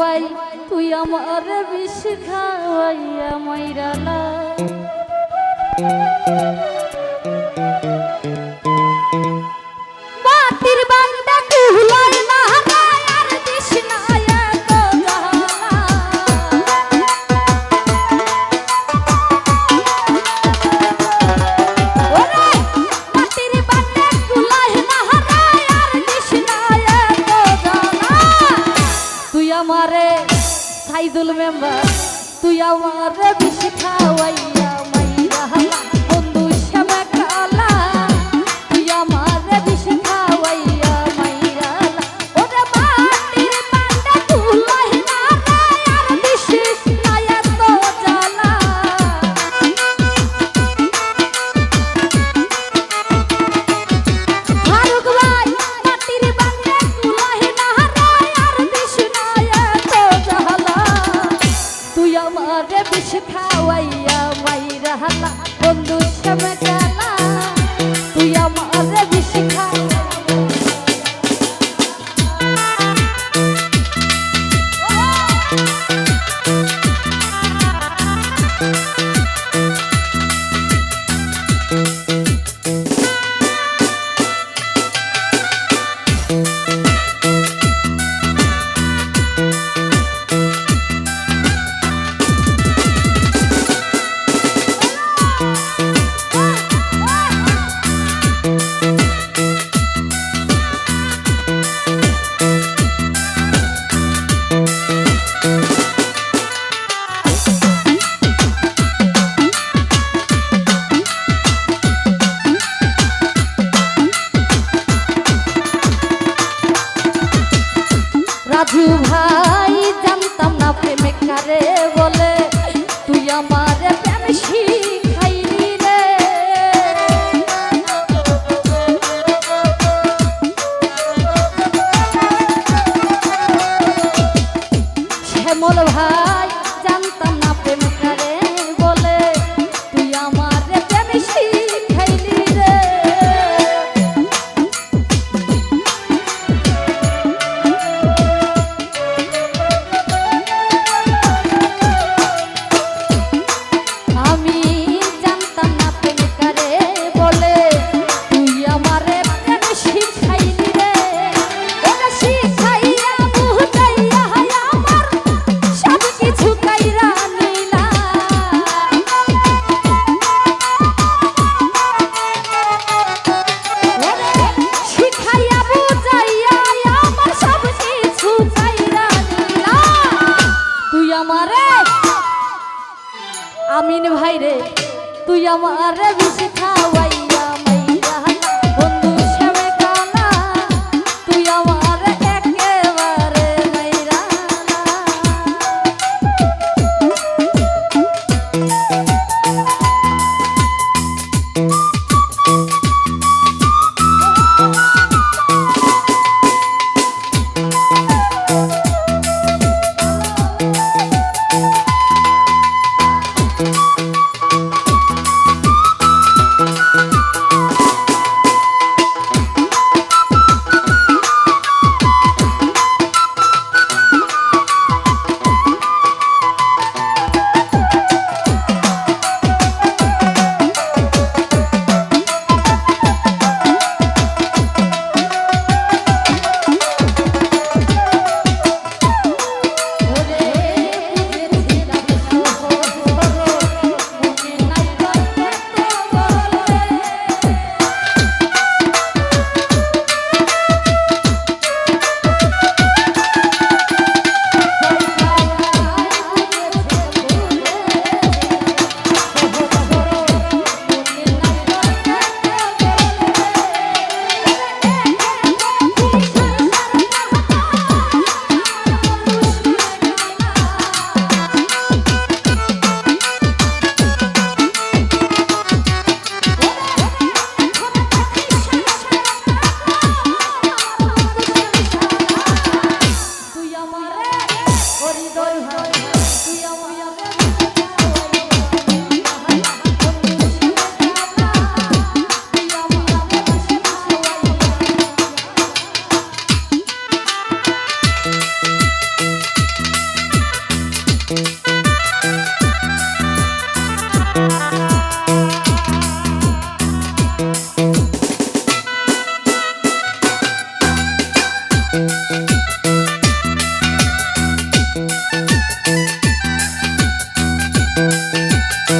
ভাই তুই আমার বিষ খাওয়াইয়া ময়রালা আমার তুই আমার বিষ খাওয়াই তুই আমার Música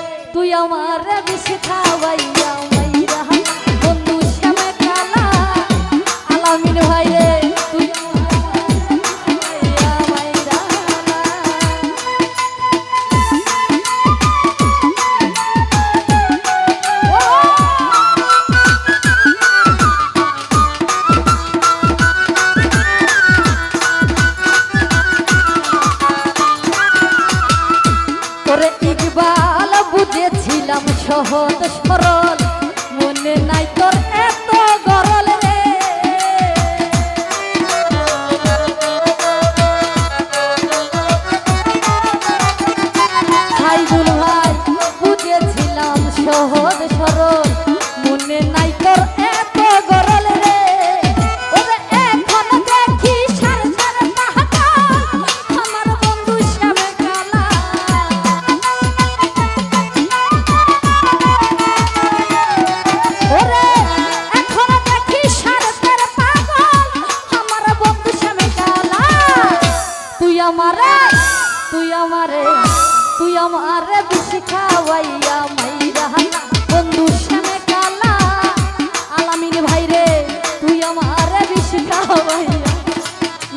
তুই আমার বিষ খাওয়াইয়া মাইরা। বন্ধু শ্যামে কালা আলামিন ভাইরে।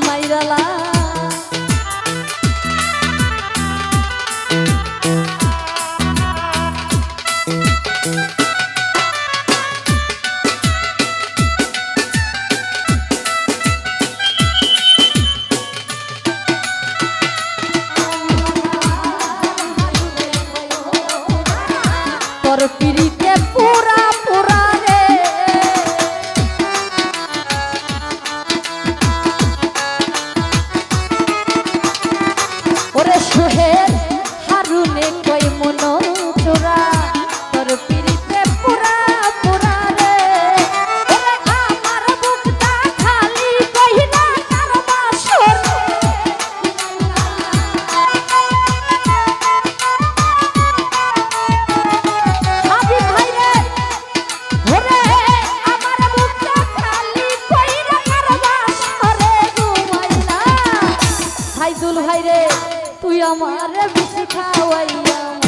মাইরালা por তুই আমার বিষ খাওয়াইয়া